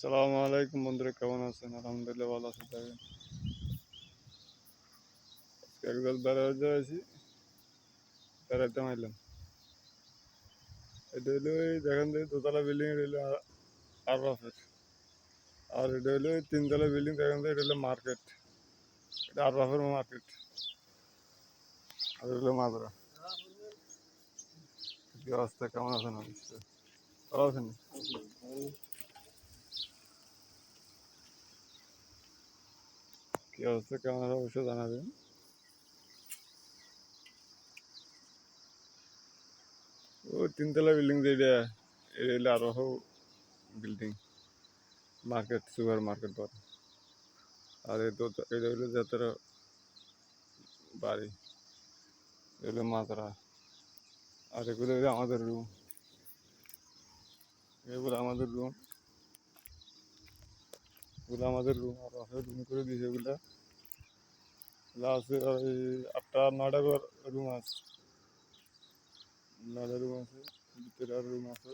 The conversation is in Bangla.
আসসালামু আলাইকুম বন্ধুরা, কেমন আছেন? আলহামদুলিল্লাহ ভালো আছি থাকেন একদল বেড়াতে আছি বেড়াতে মাইলাম। এটা হলো ওই দেখেন যে দোতলা বিল্ডিং, এটা হলো আর এটা হলো ওই তিনতলা বিল্ডিং দেখেন এটা হলো মার্কেট। এটা আর বাফের মার্কেট। আর হলো মাদরা কি অবস্থা, কেমন আছেন? ভালো আছেন? কি অবস্থা? কেমন অবশ্যই জানাবেন। ও, তিনতলা বিল্ডিং যেটা এটা হলো আরও বিল্ডিং। মার্কেট, সুপার মার্কেট বলে আর এই তো এটা হলো যাত্রা বাড়ি। এগুলো মাত্রা আর এগুলো আমাদের রুম এগুলো আমাদের রুম এগুলো আমাদের রুম, আর রুম করে দিয়েছে এগুলা। এগুলা আছে আর এই আটটা নয়টা রুম আছে। নয়টা রুম আছে, ভিতরে আর রুম আছে।